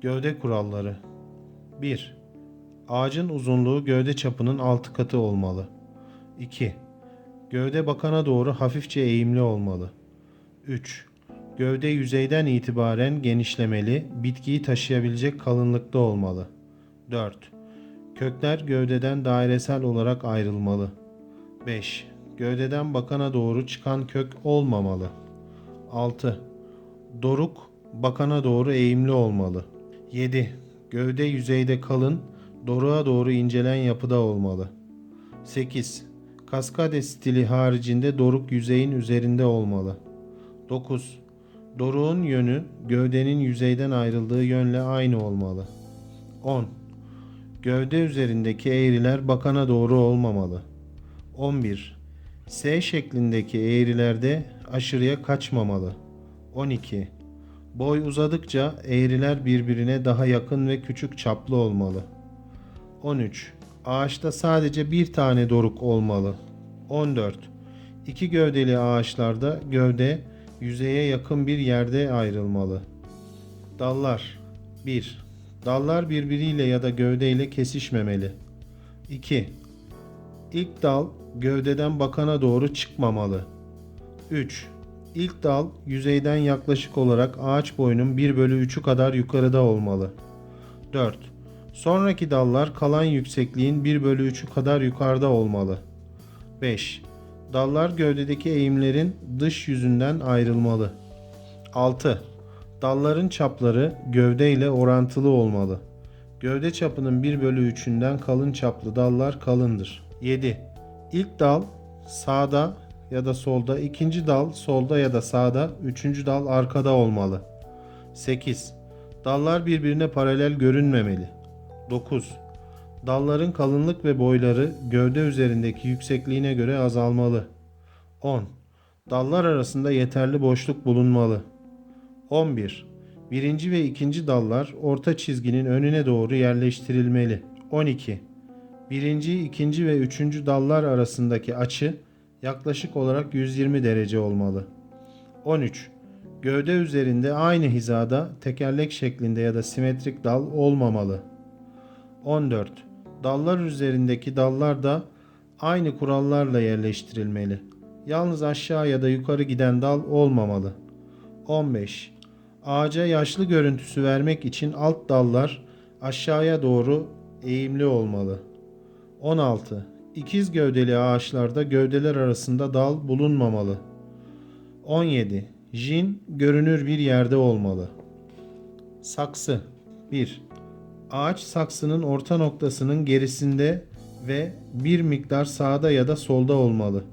Gövde kuralları 1. Ağacın uzunluğu gövde çapının 6 katı olmalı. 2. Gövde bakana doğru hafifçe eğimli olmalı. 3. Gövde yüzeyden itibaren genişlemeli, bitkiyi taşıyabilecek kalınlıkta olmalı. 4. Kökler gövdeden dairesel olarak ayrılmalı. 5. Gövdeden bakana doğru çıkan kök olmamalı. 6. Doruk bakana doğru eğimli olmalı. 7. Gövde yüzeyde kalın, doruğa doğru incelen yapıda olmalı. 8. Kaskade stili haricinde doruk yüzeyin üzerinde olmalı. 9. Doruğun yönü gövdenin yüzeyden ayrıldığı yönle aynı olmalı. 10. Gövde üzerindeki eğriler bakana doğru olmamalı. 11. S şeklindeki eğrilerde aşırıya kaçmamalı. 12. Boy uzadıkça eğriler birbirine daha yakın ve küçük çaplı olmalı. 13. Ağaçta sadece bir tane doruk olmalı. 14. İki gövdeli ağaçlarda gövde yüzeye yakın bir yerde ayrılmalı. Dallar 1. Dallar birbiriyle ya da gövdeyle kesişmemeli. 2. İlk dal gövdeden bakana doğru çıkmamalı. 3. İlk dal yüzeyden yaklaşık olarak ağaç boyunun 1 bölü 3'ü kadar yukarıda olmalı. 4. Sonraki dallar kalan yüksekliğin 1 bölü 3'ü kadar yukarıda olmalı. 5. Dallar gövdedeki eğimlerin dış yüzünden ayrılmalı. 6. Dalların çapları gövde ile orantılı olmalı. Gövde çapının 1 bölü 3'ünden kalın çaplı dallar kalındır. 7. İlk dal sağda ya da solda, ikinci dal solda ya da sağda, üçüncü dal arkada olmalı. 8. Dallar birbirine paralel görünmemeli. 9. Dalların kalınlık ve boyları gövde üzerindeki yüksekliğine göre azalmalı. 10. Dallar arasında yeterli boşluk bulunmalı. 11. Birinci ve ikinci dallar orta çizginin önüne doğru yerleştirilmeli. 12. Birinci, ikinci ve üçüncü dallar arasındaki açı yaklaşık olarak 120 derece olmalı. 13. Gövde üzerinde aynı hizada tekerlek şeklinde ya da simetrik dal olmamalı. 14. Dallar üzerindeki dallar da aynı kurallarla yerleştirilmeli. Yalnız aşağı ya da yukarı giden dal olmamalı. 15. Ağaca yaşlı görüntüsü vermek için alt dallar aşağıya doğru eğimli olmalı. 16. İkiz gövdeli ağaçlarda gövdeler arasında dal bulunmamalı. 17. Jin görünür bir yerde olmalı. Saksı 1. Ağaç saksının orta noktasının gerisinde ve bir miktar sağda ya da solda olmalı.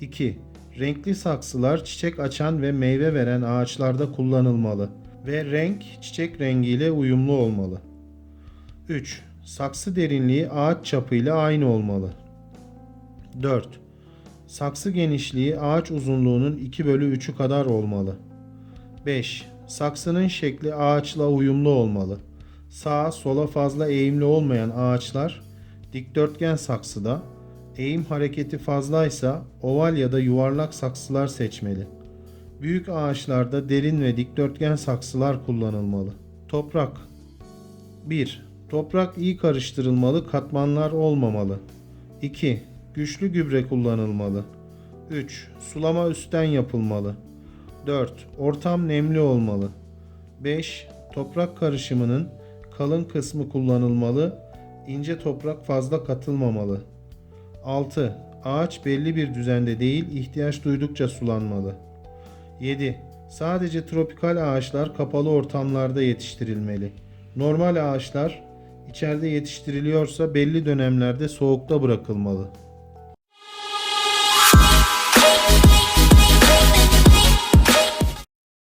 2. Renkli saksılar çiçek açan ve meyve veren ağaçlarda kullanılmalı ve renk çiçek rengiyle uyumlu olmalı. 3. Saksı derinliği ağaç çapıyla aynı olmalı. 4. Saksı genişliği ağaç uzunluğunun 2 bölü 3'ü kadar olmalı. 5. Saksının şekli ağaçla uyumlu olmalı. Sağa sola fazla eğimli olmayan ağaçlar dikdörtgen saksıda, eğim hareketi fazlaysa oval ya da yuvarlak saksılar seçmeli. Büyük ağaçlarda derin ve dikdörtgen saksılar kullanılmalı. Toprak 1. Toprak iyi karıştırılmalı, katmanlar olmamalı. 2. Güçlü gübre kullanılmalı. 3. Sulama üstten yapılmalı. 4. Ortam nemli olmalı. 5. Toprak karışımının kalın kısmı kullanılmalı, ince toprak fazla katılmamalı. 6. Ağaç belli bir düzende değil, ihtiyaç duydukça sulanmalı. 7. Sadece tropikal ağaçlar kapalı ortamlarda yetiştirilmeli. Normal ağaçlar içeride yetiştiriliyorsa belli dönemlerde soğukta bırakılmalı.